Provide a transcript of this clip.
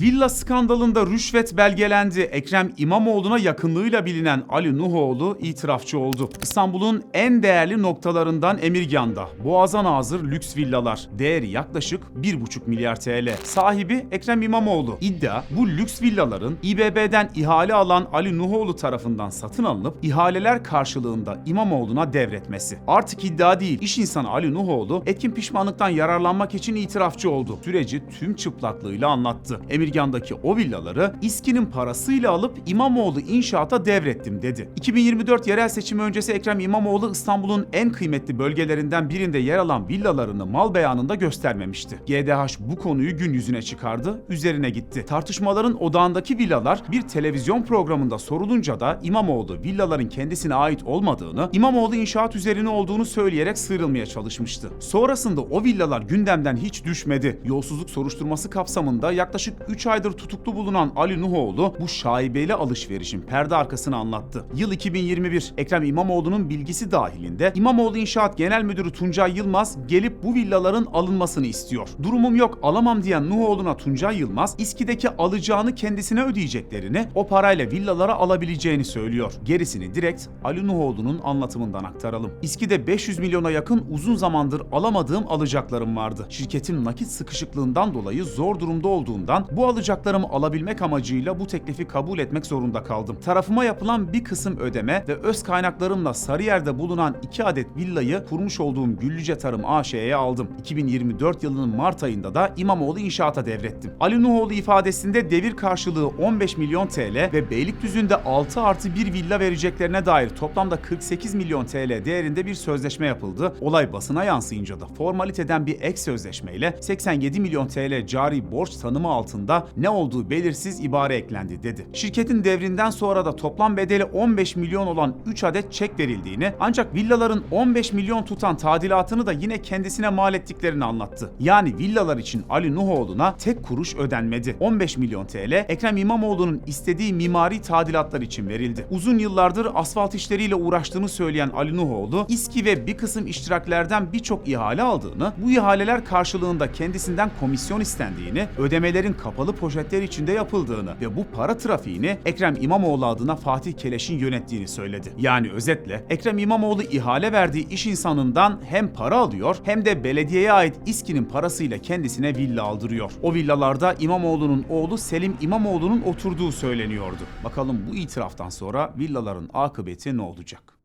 Villa skandalında rüşvet belgelendi. Ekrem İmamoğlu'na yakınlığıyla bilinen Ali Nuhoğlu itirafçı oldu. İstanbul'un en değerli noktalarından Emirgan'da boğaza nazır lüks villalar. Değeri yaklaşık 1,5 milyar TL. Sahibi Ekrem İmamoğlu. İddia bu lüks villaların İBB'den ihale alan Ali Nuhoğlu tarafından satın alınıp ihaleler karşılığında İmamoğlu'na devretmesi. Artık iddia değil. İş insanı Ali Nuhoğlu etkin pişmanlıktan yararlanmak için itirafçı oldu. Süreci tüm çıplaklığıyla anlattı. Emirgan'daki o villaları İSKİ'nin parasıyla alıp İmamoğlu inşaata devrettim dedi. 2024 yerel seçimi öncesi Ekrem İmamoğlu İstanbul'un en kıymetli bölgelerinden birinde yer alan villalarını mal beyanında göstermemişti. GDH bu konuyu gün yüzüne çıkardı, üzerine gitti. Tartışmaların odağındaki villalar bir televizyon programında sorulunca da İmamoğlu villaların kendisine ait olmadığını, İmamoğlu inşaat üzerine olduğunu söyleyerek sıyrılmaya çalışmıştı. Sonrasında o villalar gündemden hiç düşmedi. Yolsuzluk soruşturması kapsamında yaklaşık 3 aydır tutuklu bulunan Ali Nuhoğlu bu şaibeli alışverişin perde arkasını anlattı. Yıl 2021 Ekrem İmamoğlu'nun bilgisi dahilinde İmamoğlu İnşaat Genel Müdürü Tuncay Yılmaz gelip bu villaların alınmasını istiyor. Durumum yok alamam diyen Nuhoğlu'na Tuncay Yılmaz İSKİ'deki alacağını kendisine ödeyeceklerini o parayla villalara alabileceğini söylüyor. Gerisini direkt Ali Nuhoğlu'nun anlatımından aktaralım. İSKİ'de 500 milyona yakın uzun zamandır alamadığım alacaklarım vardı. Şirketin nakit sıkışıklığından dolayı zor durumda olduğundan bu alacaklarımı alabilmek amacıyla bu teklifi kabul etmek zorunda kaldım. Tarafıma yapılan bir kısım ödeme ve öz kaynaklarımla Sarıyer'de bulunan 2 adet villayı kurmuş olduğum Güllüce Tarım AŞ'ye aldım. 2024 yılının Mart ayında da İmamoğlu İnşaat'a devrettim. Ali Nuhoğlu ifadesinde devir karşılığı 15 milyon TL ve Beylikdüzü'nde 6 artı 1 villa vereceklerine dair toplamda 48 milyon TL değerinde bir sözleşme yapıldı. Olay basına yansıyınca da formaliteden bir ek sözleşmeyle 87 milyon TL cari borç tanımı altında ne olduğu belirsiz ibare eklendi dedi. Şirketin devrinden sonra da toplam bedeli 15 milyon olan 3 adet çek verildiğini ancak villaların 15 milyon tutan tadilatını da yine kendisine mal ettiklerini anlattı. Yani villalar için Ali Nuhoğlu'na tek kuruş ödenmedi. 15 milyon TL Ekrem İmamoğlu'nun istediği mimari tadilatlar için verildi. Uzun yıllardır asfalt işleriyle uğraştığını söyleyen Ali Nuhoğlu, İSKİ ve bir kısım iştiraklerden birçok ihale aldığını, bu ihaleler karşılığında kendisinden komisyon istendiğini, ödemelerin kapalı poşetler içinde yapıldığını ve bu para trafiğini Ekrem İmamoğlu adına Fatih Keleş'in yönettiğini söyledi. Yani özetle Ekrem İmamoğlu ihale verdiği iş insanından hem para alıyor hem de belediyeye ait İSKİ'nin parasıyla kendisine villa aldırıyor. O villalarda İmamoğlu'nun oğlu Selim İmamoğlu'nun oturduğu söyleniyordu. Bakalım bu itiraftan sonra villaların akıbeti ne olacak?